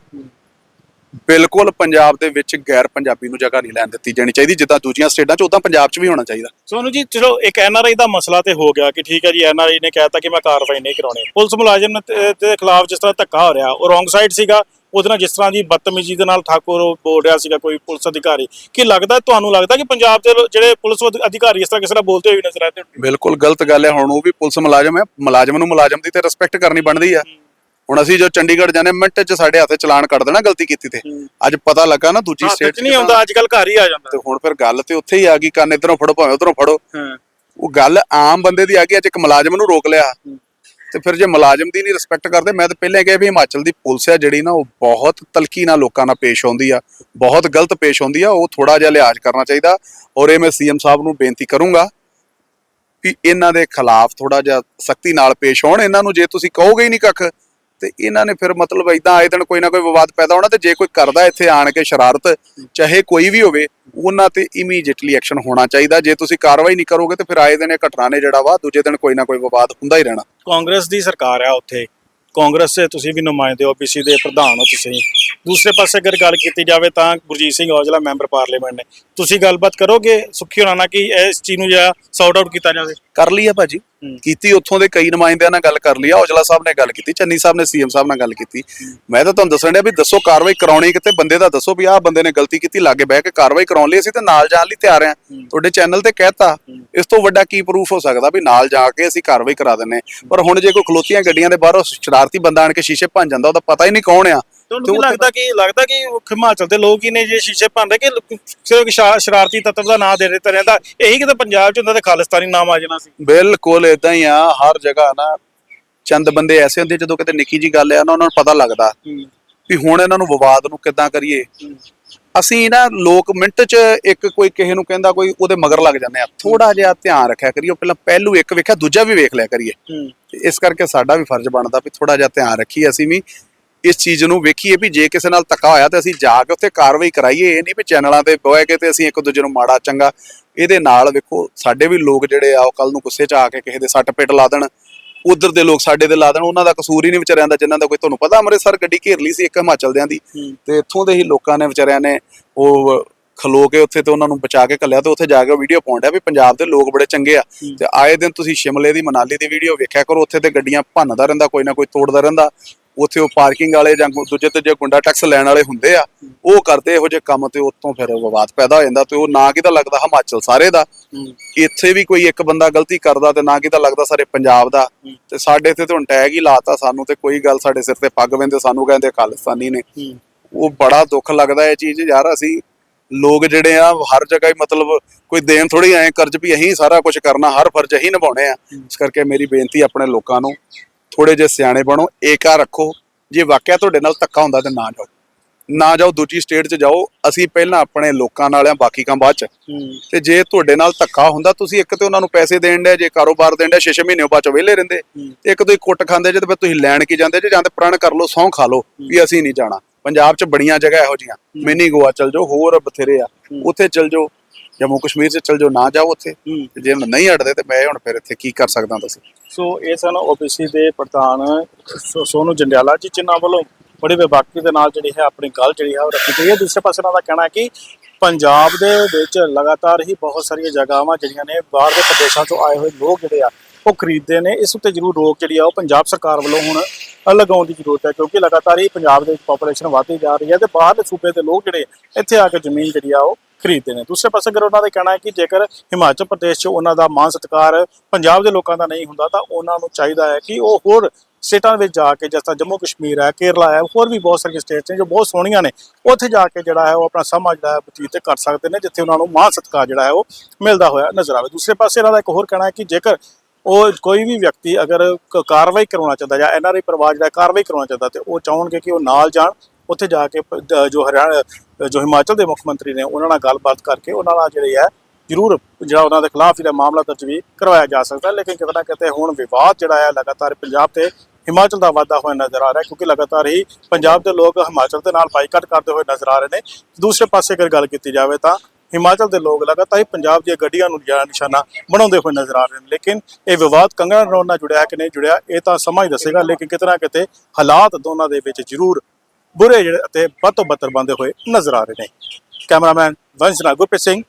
ਬਿਲਕੁਲ ਪੰਜਾਬ ਦੇ ਵਿੱਚ ਗੈਰ ਪੰਜਾਬੀ ਨੂੰ ਜਗ੍ਹਾ ਨਹੀਂ ਲੈਣ ਦਿੱਤੀ ਜਾਣੀ ਚਾਹੀਦੀ ਜਿੱਦਾਂ ਦੂਜੀਆਂ ਸਟੇਟਾਂ 'ਚ ਉਦਾਂ ਪੰਜਾਬ 'ਚ ਵੀ ਹੋਣਾ ਚਾਹੀਦਾ। ਸੋਨੂ ਜੀ ਚਲੋ ਇੱਕ ਐਨਆਰਆਈ ਦਾ ਮਸਲਾ ਤੇ ਹੋ ਗਿਆ ਕਿ ਠੀਕ ਹੈ ਜੀ ਐਨਆਰਆਈ ਨੇ ਕਹਿਤਾ ਕਿ ਮੈਂ ਕਾਰਵਾਈ ਨਹੀਂ ਕਰਾਉਣੀ। ਪੁਲਿਸ ਮੁਲਾਜ਼ਮ ਦੇ ਖਿਲਾਫ ਜਿਸ ਤਰ੍ਹਾਂ ਧੱਕਾ ਹੋ ਰਿਹਾ ਉਹ ਰੋਂਗ ਸਾਈਡ ਸੀਗਾ। ਉਹਦੇ ਨਾਲ ਜਿਸ ਤਰ੍ਹਾਂ ਦੀ ਬਦਤਮੀਜ਼ੀ ਦੇ ਨਾਲ ਠਾਕੁਰ ਬੋਲ ਰਿਹਾ ਸੀਗਾ ਕੋਈ ਪੁਲਿਸ ਅਧਿਕਾਰੀ। ਕੀ ਲੱਗਦਾ ਤੁਹਾਨੂੰ ਲੱਗਦਾ ਕਿ ਪੰਜਾਬ ਦੇ ਜਿਹੜੇ ਪੁਲਿਸ ਅਧ- ਅਧਿਕਾਰੀ ਇਸ ਤਰ੍ਹਾਂ ਕਿਸੇ ਨਾਲ ਬੋਲਦੇ ਹੋਏ ਨਜ਼ਰ ਆਉਂਦੇ? ਬਿਲਕੁਲ ਗਲਤ ਗੱਲ ਹੈ ਹੁਣ ਉਹ ਵੀ ਪੁਲਿਸ ਮੁਲਾਜ਼ਮ ਹੈ। ਮੁਲਾਜ਼ਮ ਨੂੰ ਮੁਲਾਜ਼ਮ ਦੀ ਤੇ ਰਿਸਪੈਕਟ ਕਰਨੀ ਬਣਦੀ ਆ ਹੁਣ ਅਸੀਂ ਜੋ ਚੰਡੀਗੜ੍ਹ ਜਾਂਦੇ ਮਿੰਟ 'ਚ ਸਾਡੇ ਹੱਥੇ ਚਲਾਨ ਕੱਢ ਦੇਣਾ ਗਲਤੀ ਕੀਤੀ ਤੇ। ਅੱਜ ਪਤਾ ਲੱਗਾ ਨਾ ਦੂਜੀ ਸਟੇਟ ਨਹੀਂ ਆਉਂਦਾ ਅੱਜ ਕੱਲ ਘਰ ਹੀ ਆ ਜਾਂਦਾ। ਤੇ ਹੁਣ ਫਿਰ ਗੱਲ ਤੇ ਉੱਥੇ ਹੀ ਆ ਗਈ ਕੰਨ ਇਧਰੋਂ ਫੜੋ ਭਾਵੇਂ ਉਧਰੋਂ ਫੜੋ। ਉਹ ਗੱਲ ਆਮ ਬੰਦੇ ਦੀ ਆ ਗਈ ਅੱਜ ਇੱਕ ਮੁਲਾਜ਼ਮ ਨੂੰ ਰੋਕ ਲਿਆ। ਤੇ ਫਿਰ ਜੇ ਮੁਲਾਜ਼ਮ ਦੀ ਨਹੀਂ ਰਿਸਪੈਕਟ ਕਰਦੇ ਮੈਂ ਤਾਂ ਪਹਿਲਾਂ ਕਿਹਾ ਵੀ ਹਿਮਾਚਲ ਦੀ ਪੁਲਿਸ ਹੈ ਜਿਹੜੀ ਨਾ ਉਹ ਬਹੁਤ ਤਲਖੀ ਨਾਲ ਲੋਕਾਂ ਨਾਲ ਪੇਸ਼ ਆਉਂਦੀ ਆ। ਬਹੁਤ ਗਲਤ ਪੇਸ਼ ਆਉਂਦੀ ਆ ਉਹ ਥੋੜਾ ਜਿਹਾ ਲਿਹਾਜ਼ ਕਰਨਾ ਚਾਹੀਦਾ। ਔਰ ਇਹ ਮੈਂ ਸੀਐਮ ਸਾਹਿਬ ਨੂੰ ਬੇਨਤੀ ਕਰੂੰਗਾ ਵੀ ਇਹਨਾਂ ਦੇ ਖਿਲਾਫ ਥੋੜਾ ਜਿਹਾ ਸਖਤੀ ਨਾਲ ਪੇਸ਼ ਹੋਣ ਇਹਨਾਂ ਨੂੰ ਜੇ ਤੁਸੀਂ ਕਹੋਗੇ ਹੀ ਨਹੀਂ ਕੱਖ ਤੇ ਇਹਨਾਂ ਨੇ ਫਿਰ ਮਤਲਬ ਇਦਾਂ ਆਏ ਦਿਨ ਕੋਈ ਨਾ ਕੋਈ ਵਿਵਾਦ ਪੈਦਾ ਹੋਣਾ ਤੇ ਜੇ ਕੋਈ ਕਰਦਾ ਇੱਥੇ ਆਣ ਕੇ ਸ਼ਰਾਰਤ, ਚਾਹੇ ਕੋਈ ਵੀ ਹੋਵੇ, ਉਹਨਾਂ ਤੇ ਇਮੀਡੀਏਟਲੀ ਐਕਸ਼ਨ ਹੋਣਾ ਚਾਹੀਦਾ। ਜੇ ਤੁਸੀਂ ਕਾਰਵਾਈ ਨਹੀਂ ਕਰੋਗੇ ਤੇ ਫਿਰ ਆਏ ਦਿਨ ਇਹ ਘਟਨਾ ਨੇ ਜਿਹੜਾ ਵਾ, ਦੂਜੇ ਦਿਨ ਕੋਈ ਨਾ ਕੋਈ ਵਿਵਾਦ ਹੁੰਦਾ ਹੀ ਰਹਿਣਾ। ਕਾਂਗਰਸ ਦੀ ਸਰਕਾਰ ਆ ਉੱਥੇ। ਕਾਂਗਰਸ ਦੇ ਤੁਸੀਂ ਵੀ ਨੁਮਾਇੰਦੇ ਹੋ ਓਬੀਸੀ ਦੇ ਪ੍ਰਧਾਨ ਹੋ ਤੁਸੀਂ। ਦੂਸਰੇ ਪਾਸੇ ਅਗਰ ਗੱਲ ਕੀਤੀ ਜਾਵੇ ਤਾਂ ਗੁਰਜੀਤ ਸਿੰਘ ਔਜਲਾ ਮੈਂਬਰ ਪਾਰਲੀਮੈਂਟ ਨੇ। ਤੁਸੀਂ ਗੱਲਬਾਤ ਕਰੋਗੇ ਸੁਖੀ ਹੋਣਾ ਕਿ ਇਸ ਚੀਜ਼ ਨੂੰ ਜਿਹੜਾ ਸੌਟ ਆਊਟ ਕੀਤਾ ਜਾਵੇ? ਕਰ ਲਈ ਆ ਭਾਜੀ। ਕੀਤੀ ਉੱਥੋਂ ਦੇ ਕਈ ਨੁਮਾਇੰਦਿਆਂ ਨਾਲ ਗੱਲ ਕਰ ਲਈ ਆ ਔਜਲਾ ਸਾਹਿਬ ਨੇ ਗੱਲ ਕੀਤੀ ਚੰਨੀ ਸਾਹਿਬ ਨੇ ਸੀਐਮ ਸਾਹਿਬ ਨਾਲ ਗੱਲ ਕੀਤੀ। ਮੈਂ ਤਾਂ ਤੁਹਾਨੂੰ ਦੱਸਣ ਡਿਆ ਵੀ ਦੱਸੋ ਕਾਰਵਾਈ ਕਰਾਉਣੀ ਕਿਤੇ ਬੰਦੇ ਦਾ ਦੱਸੋ ਵੀ ਆਹ ਬੰਦੇ ਨੇ ਗਲਤੀ ਕੀਤੀ ਲਾਗੇ ਬਹਿ ਕੇ ਕਾਰਵਾਈ ਕਰਾਉਣ ਲਈ ਅਸੀਂ ਤੇ ਨਾਲ ਜਾਣ ਲਈ ਤਿਆਰ ਆ ਤੁਹਾਡੇ ਚੈਨਲ ਤੇ ਕਹਿਤਾ ਇਸ ਤੋਂ ਵੱਡਾ ਕੀ ਪ੍ਰੂਫ ਹੋ ਸਕਦਾ ਵੀ ਨਾਲ ਜਾ ਕੇ ਅਸੀਂ ਕਾਰਵਾਈ ਕਰਾ ਦਿੰਨੇ ਪਰ ਹੁਣ ਜੇ ਕੋਈ ਖਲੋਤੀਆਂ ਗੱਡੀਆਂ ਦੇ ਬਾਹਰੋਂ ਸ਼ਰਾਰਤੀ ਬੰਦਾ ਆਣ ਕੇ ਸ਼ੀਸ਼ੇ ਭੰਨ ਜਾਂਦਾ ਉਹਦਾ ਪਤਾ ਹੀ ਨਹੀਂ ਕੌਣ ਆ। ਤੁਹਾਨੂੰ ਕੀ ਲੱਗਦਾ ਕਿ ਲੱਗਦਾ ਕਿ ਹਿਮਾਚਲ ਦੇ ਲੋਕ ਹੀ ਨੇ ਜੇ ਸ਼ੀਸ਼ੇ ਭੰਨਦੇ ਕਿ ਸਿਰਫ ਸ਼ਰਾਰਤੀ ਤੱਤਵ ਦਾ ਨਾਂ ਦੇ ਦਿੱਤਾ ਰਹਿੰਦਾ। ਇਹੀ ਕਿਤੇ ਪੰਜਾਬ ਚ ਹੁੰਦਾ ਤੇ ਖਾਲਿਸਤਾਨੀ ਨਾਮ ਆ ਜਾਣਾ ਸੀ। ਬਿਲਕੁਲ ਇਦਾਂ ਹੀ ਆ ਹਰ ਜਗ੍ਹਾ ਨਾ ਚੰਦ ਬੰਦੇ ਐਸੇ ਹੁੰਦੇ ਜਦੋਂ ਕਿਤੇ ਨਿੱਕੀ ਜੀ ਗੱਲ ਆ ਨਾ ਉਹਨਾਂ ਨੂੰ ਪਤਾ ਲੱਗਦਾ ਵੀ ਹੁਣ ਇਹਨਾਂ ਨੂੰ ਵਿਵਾਦ ਨੂੰ ਕਿੱਦਾਂ ਕਰੀਏ। ਅਸੀਂ ਨਾ ਲੋਕ ਮਿੰਟ 'ਚ ਇੱਕ ਕੋਈ ਕਿਸੇ ਨੂੰ ਕਹਿੰਦਾ ਕੋਈ ਉਹਦੇ ਮਗਰ ਲੱਗ ਜਾਂਦੇ ਆ। ਥੋੜਾ ਜਿਹਾ ਧਿਆਨ ਰੱਖਿਆ ਕਰੀਏ ਪਹਿਲਾਂ ਪਹਿਲੂ ਇੱਕ ਵੇਖਿਆ ਦੂਜਾ ਵੀ ਵੇਖ ਲਿਆ ਕਰੀਏ। ਇਸ ਕਰਕੇ ਸਾਡਾ ਵੀ ਫਰਜ਼ ਬਣਦਾ ਵੀ ਥੋੜਾ ਜਿਹਾ ਧਿਆਨ ਰੱਖੀਏ ਅਸੀਂ ਵੀ। ਇਸ ਚੀਜ਼ ਨੂੰ ਵੇਖੀਏ ਵੀ ਜੇ ਕਿਸੇ ਨਾਲ ਧੱਕਾ ਹੋਇਆ ਤੇ ਅਸੀਂ ਜਾ ਕੇ ਉੱਥੇ ਕਾਰਵਾਈ ਕਰਾਈਏ। ਇਹ ਨਹੀਂ ਵੀ ਚੈਨਲਾਂ ਤੇ ਬੋਏ ਕੇ ਤੇ ਅਸੀਂ ਇੱਕ ਦੂਜੇ ਨੂੰ ਮਾੜਾ ਚੰਗਾ ਇਹਦੇ ਨਾਲ ਵੇਖੋ ਸਾਡੇ ਵੀ ਲੋਕ ਜਿਹੜੇ ਆ ਉਹ ਕੱਲ ਨੂੰ ਗੁੱਸੇ 'ਚ ਆ ਕੇ ਕਿਸੇ ਦੇ ਸੱਟ ਪਿੱਟ ਲਾ ਦੇਣ ਉਧਰ ਦੇ ਲੋਕ ਸਾਡੇ ਦੇ ਲਾ ਦੇਣ ਉਹਨਾਂ ਦਾ ਕਸੂਰ ਹੀ ਨਹੀਂ ਵਿਚਾਰਿਆਂ ਦਾ ਜਿਨ੍ਹਾਂ ਦਾ ਕੋਈ ਤੁਹਾਨੂੰ ਪਤਾ ਅੰਮ੍ਰਿਤਸਰ ਗੱਡੀ ਘੇਰ ਲਈ ਸੀ ਇੱਕ ਹਿਮਾਚਲ ਦਿਆਂ ਦੀ ਤੇ ਇੱਥੋਂ ਦੇ ਹੀ ਲੋਕਾਂ ਨੇ ਵਿਚਾਰਿਆਂ ਨੇ ਉਹ ਖਲੋ ਕੇ ਉੱਥੇ ਤੇ ਉਹਨਾਂ ਨੂੰ ਬਚਾ ਕੇ ਕੱਲਿਆ ਤੇ ਉੱਥੇ ਜਾ ਕੇ ਵੀਡੀਓ ਪਾਉਂਦਾ ਵੀ ਪੰਜਾਬ ਦੇ ਲੋਕ ਬੜੇ ਚੰਗੇ ਆ। ਤੇ ਆਏ ਦਿਨ ਤੁਸੀਂ ਸ਼ਿਮਲੇ ਦੀ ਮਨਾਲੀ ਦੀ ਵੀਡੀਓ ਵੇਖਿਆ ਕਰੋ ਉੱਥੇ ਤੇ ਗੱਡੀਆਂ ਭੰਨਦਾ ਰਹਿੰਦਾ ਕੋਈ ਨਾ ਕੋਈ ਤੋੜਦਾ ਰਹਿੰਦਾ। ਉੱਥੇ ਉਹ ਪਾਰਕਿੰਗ ਵਾਲੇ ਜਾਂ ਦੂਜੇ ਤੇ ਜੇ ਗੁੰਡਾ ਟੈਕਸ ਲੈਣ ਵਾਲੇ ਹੁੰਦੇ ਆ ਉਹ ਕਰਦੇ ਇਹੋ ਜਿਹੇ ਕੰਮ ਤੇ ਉੱਤੋਂ ਫਿਰ ਵਿਵਾਦ ਪੈਦਾ ਹੋ ਜਾਂਦਾ ਤੇ ਉਹ ਨਾ ਕਿਦਾ ਲੱਗਦਾ ਹਿਮਾਚਲ ਸਾਰੇ ਦਾ। ਇੱਥੇ ਵੀ ਕੋਈ ਇੱਕ ਬੰਦਾ ਗਲਤੀ ਕਰਦਾ ਤੇ ਨਾ ਕਿਦਾ ਲੱਗਦਾ ਸਾਰੇ ਪੰਜਾਬ ਦਾ। ਤੇ ਸਾਡੇ ਇੱਥੇ ਤੇ ਹੁਣ ਟੈਗ ਹੀ ਲਾਤਾ ਸਾਨੂੰ ਤੇ ਕੋਈ ਗੱਲ ਸਾਡੇ ਸਿਰ ਤੇ ਪੱਗ ਬੰਦੇ ਸਾਨੂੰ ਕਹਿੰਦੇ ਖਾਲਿਸਤਾਨੀ ਨੇ। ਉਹ ਬੜਾ ਦੁੱਖ ਲੱਗਦਾ ਇਹ ਚੀਜ਼ ਯਾਰ ਅਸੀਂ ਲੋਕ ਜਿਹੜੇ ਆ ਹਰ ਜਗ੍ਹਾ ਹੀ ਮਤਲਬ ਕੋਈ ਦੇਣ ਥੋੜੀ ਐ ਕਰਜ਼ ਵੀ ਅਸੀਂ ਸਾਰਾ ਕੁਝ ਕਰਨਾ ਹਰ ਫਰਜ਼ ਅਸੀਂ ਨਿਭਾਉਣੇ ਆ। ਇਸ ਕਰਕੇ ਮੇਰੀ ਬੇਨਤੀ ਆਪਣੇ ਲੋਕਾਂ ਨੂੰ ਥੋੜੇ ਜਿਹੇ ਸਿਆਣੇ ਬਣੋ ਏਕਾ ਰੱਖੋ। ਜੇ ਵਾਕਿਆ ਤੁਹਾਡੇ ਨਾਲ ਧੱਕਾ ਹੁੰਦਾ ਤੇ ਨਾ ਜਾਓ। ਨਾ ਜਾਓ ਦੂਜੀ ਸਟੇਟ 'ਚ ਜਾਓ। ਅਸੀਂ ਪਹਿਲਾਂ ਆਪਣੇ ਲੋਕਾਂ ਨਾਲ ਆ ਬਾਕੀ ਕੰਮ ਬਾਅਦ 'ਚ। ਤੇ ਜੇ ਤੁਹਾਡੇ ਨਾਲ ਧੱਕਾ ਹੁੰਦਾ ਤੁਸੀਂ ਇੱਕ ਤੇ ਉਹਨਾਂ ਨੂੰ ਪੈਸੇ ਦੇਣ ਦੇ ਜੇ ਕਾਰੋਬਾਰ ਦੇਣ ਦੇ 6-6 ਮਹੀਨੇ ਬਾਅਦ ਚ ਵਿਹਲੇ ਰਹਿੰਦੇ। ਤੇ ਇੱਕ ਤੁਸੀਂ ਕੁੱਟ ਖਾਂਦੇ ਜੇ ਤੇ ਫਿਰ ਤੁਸੀਂ ਲੈਣ ਕੀ ਜਾਂਦੇ ਜੇ ਜਾਂ ਤੇ ਪ੍ਰਣ ਕਰ ਲਓ ਸਹੁੰ ਖਾ ਲਓ ਵੀ ਅਸੀਂ ਨਹੀਂ ਜਾਣਾ। ਪੰਜਾਬ 'ਚ ਬੜੀਆਂ ਜਗ੍ਹਾ ਇਹੋ ਜੀਆਂ ਮਿਨੀ ਗੋਆ ਚਲ ਜਾਓ ਹੋਰ ਬਥੇਰੇ ਆ। ਉੱਥੇ ਚਲ ਜਾਓ। ਜੰਮੂ ਕਸ਼ਮੀਰ 'ਚ ਚਲ ਜਾਓ ਨਾ ਜਾਓ ਉੱਥੇ ਜੇ ਹੁਣ ਨਹੀਂ ਅੜਦੇ ਤੇ ਮੈਂ ਹੁਣ ਫਿਰ ਇੱਥੇ ਕੀ ਕਰ ਸਕਦਾ ਦੱਸੋ ਸੋ? ਇਹ ਸਨ ਓਬੀਸੀ ਦੇ ਪ੍ਰਧਾਨ ਸੋਨੂੰ ਜੰਡਿਆਲਾ ਜੀ ਜਿਨ੍ਹਾਂ ਵੱਲੋਂ ਬੜੀ ਬੇਬਾਕੀ ਦੇ ਨਾਲ ਜਿਹੜੀ ਹੈ ਆਪਣੀ ਗੱਲ ਜਿਹੜੀ ਹੈ ਉਹ ਰੱਖੀ ਗਈ ਹੈ। ਦੂਸਰੇ ਪਾਸੇ ਉਹਨਾਂ ਦਾ ਕਹਿਣਾ ਹੈ ਕਿ ਪੰਜਾਬ ਦੇ ਵਿੱਚ ਲਗਾਤਾਰ ਹੀ ਬਹੁਤ ਸਾਰੀਆਂ ਜਗ੍ਹਾਵਾਂ ਜਿਹੜੀਆਂ ਨੇ ਬਾਹਰ ਦੇ ਪ੍ਰਦੇਸ਼ਾਂ ਤੋਂ ਆਏ ਹੋਏ ਲੋਕ ਜਿਹੜੇ ਆ ਉਹ ਖਰੀਦਦੇ ਨੇ, ਇਸ ਉੱਤੇ ਜ਼ਰੂਰ ਰੋਕ ਜਿਹੜੀ ਆ ਉਹ ਪੰਜਾਬ ਸਰਕਾਰ ਵੱਲੋਂ ਹੁਣ ਲਗਾਉਣ ਦੀ ਜ਼ਰੂਰਤ ਹੈ, ਕਿਉਂਕਿ ਲਗਾਤਾਰ ਹੀ ਪੰਜਾਬ ਦੇ ਵਿੱਚ ਪੋਪੂਲੇਸ਼ਨ ਵਧਦੀ ਜਾ ਰਹੀ ਹੈ ਤੇ ਬਾਹਰਲੇ ਸੂਬੇ ਦੇ ਲੋਕ ਜਿਹੜੇ ਇੱਥੇ ਆ ਕੇ ਜ਼ਮੀਨ ਜਿਹੜੀ ਆ ਉਹ ਖਰੀਦਦੇ ਨੇ। ਦੂਸਰੇ ਪਾਸੇ ਅਗਰ ਉਹਨਾਂ ਦਾ ਕਹਿਣਾ ਹੈ ਕਿ ਜੇਕਰ ਹਿਮਾਚਲ ਪ੍ਰਦੇਸ਼ 'ਚ ਉਹਨਾਂ ਦਾ ਮਾਨ ਸਤਿਕਾਰ ਪੰਜਾਬ ਦੇ ਲੋਕਾਂ ਦਾ ਨਹੀਂ ਹੁੰਦਾ, ਤਾਂ ਉਹਨਾਂ ਨੂੰ ਚਾਹੀਦਾ ਹੈ ਕਿ ਉਹ ਹੋਰ ਸਟੇਟਾਂ ਵਿੱਚ ਜਾ ਕੇ, ਜਿਸ ਤਰ੍ਹਾਂ ਜੰਮੂ ਕਸ਼ਮੀਰ ਹੈ, ਕੇਰਲਾ ਹੈ, ਹੋਰ ਵੀ ਬਹੁਤ ਸਾਰੀਆਂ ਸਟੇਟਸ ਨੇ ਜੋ ਬਹੁਤ ਸੋਹਣੀਆਂ ਨੇ, ਉੱਥੇ ਜਾ ਕੇ ਜਿਹੜਾ ਹੈ ਉਹ ਆਪਣਾ ਸਮਾਂ ਜਿਹੜਾ ਹੈ ਬਤੀਤ ਕਰ ਸਕਦੇ ਨੇ, ਜਿੱਥੇ ਉਹਨਾਂ ਨੂੰ ਮਾਨ ਸਤਿਕਾਰ ਜਿਹੜਾ ਹੈ ਉਹ ਮਿਲਦਾ ਹੋਇਆ ਨਜ਼ਰ ਆਵੇ। ਦੂਸਰੇ ਪਾਸੇ ਇਹਨਾਂ ਦਾ ਇੱਕ ਹੋਰ ਕਹਿਣਾ ਹੈ ਕਿ ਜੇਕਰ ਉਹ ਕੋਈ ਵੀ ਵਿਅਕਤੀ ਅਗਰ ਕ- ਕਾਰਵਾਈ ਕਰਾਉਣਾ ਚਾਹੁੰਦਾ ਜਾਂ ਐਨਆਰਆਈ ਪਰਿਵਾਰ ਜਿਹੜਾ ਕਾਰਵਾਈ ਕਰਾਉਣਾ ਚਾਹੁੰਦਾ ਤੇ ਉਹ ਚਾਹਣਗੇ ਕਿ ਉਹ ਨਾਲ ਜਾਣ, ਉੱਥੇ ਜਾ ਕੇ ਪ- ਜ- ਜੋ ਹਰਿਆਣਾ, ਜੋ ਹਿਮਾਚਲ ਦੇ ਮੁੱਖ ਮੰਤਰੀ ਨੇ ਉਹਨਾਂ ਨਾਲ ਗੱਲਬਾਤ ਕਰਕੇ ਉਹਨਾਂ ਨਾਲ ਜਿਹੜੀ ਹੈ ਜ਼ਰੂਰ ਜਿਹੜਾ ਉਹਨਾਂ ਦੇ ਖਿਲਾਫ ਜਿਹੜਾ ਮਾਮਲਾ ਦਰਜ ਵੀ ਕਰਵਾਇਆ ਜਾ ਸਕਦਾ ਹੈ। ਲੇਕਿਨ ਕਿਤੇ ਨਾ ਕਿਤੇ ਹੁਣ ਵਿਵਾਦ ਜਿਹੜਾ ਹੈ ਲਗਾਤਾਰ ਪੰਜਾਬ ਤੇ ਹਿਮਾਚਲ ਦਾ ਵਾਧਾ ਹੋਇਆ ਨਜ਼ਰ ਆ ਰਿਹਾ ਹੈ, ਕਿਉਂਕਿ ਲਗਾਤਾਰ ਹੀ ਪੰਜਾਬ ਦੇ ਲੋਕ ਹਿਮਾਚਲ ਦੇ ਨਾਲ ਬਾਈਕਾਟ ਕਰਦੇ ਹੋਏ ਨਜ਼ਰ ਆ ਰਹੇ ਨੇ ਦੂਸਰੇ ਪਾਸੇ ਅਗਰ ਗੱਲ ਕੀਤੀ ਜਾਵੇ ਤਾਂ ਹਿਮਾਚਲ ਦੇ ਲੋਕ ਲਗਾਤਾਰ ਹੀ ਪੰਜਾਬ ਦੀਆਂ ਗੱਡੀਆਂ ਨੂੰ ਜਿਹੜਾ ਨਿਸ਼ਾਨਾ ਬਣਾਉਂਦੇ ਹੋਏ ਨਜ਼ਰ ਆ ਰਹੇ ਨੇ। ਲੇਕਿਨ ਇਹ ਵਿਵਾਦ ਕੰਗਣਾ ਰਣੌਤ ਨਾਲ ਜੁੜਿਆ ਕਿ ਨਹੀਂ ਜੁੜਿਆ, ਇਹ ਤਾਂ ਸਮਾਂ ਹੀ ਦੱਸੇਗਾ, ਲੇਕਿਨ ਕਿਤੇ ਨਾ ਕਿਤੇ ਹਾਲਾਤ ਦੋਨਾਂ ਦੇ ਵਿੱਚ ਜ਼ਰੂਰ ਬੁਰੇ ਜਿਹੜੇ ਅਤੇ ਵੱਧ ਤੋਂ ਬੱਤਰ ਬੰਦੇ ਹੋਏ ਨਜ਼ਰ ਆ ਰਹੇ ਨੇ। ਕੈਮਰਾਮੈਨ ਵੰਸ਼ ਨਾਲ ਗੁਰਪ੍ਰੀਤ ਸਿੰਘ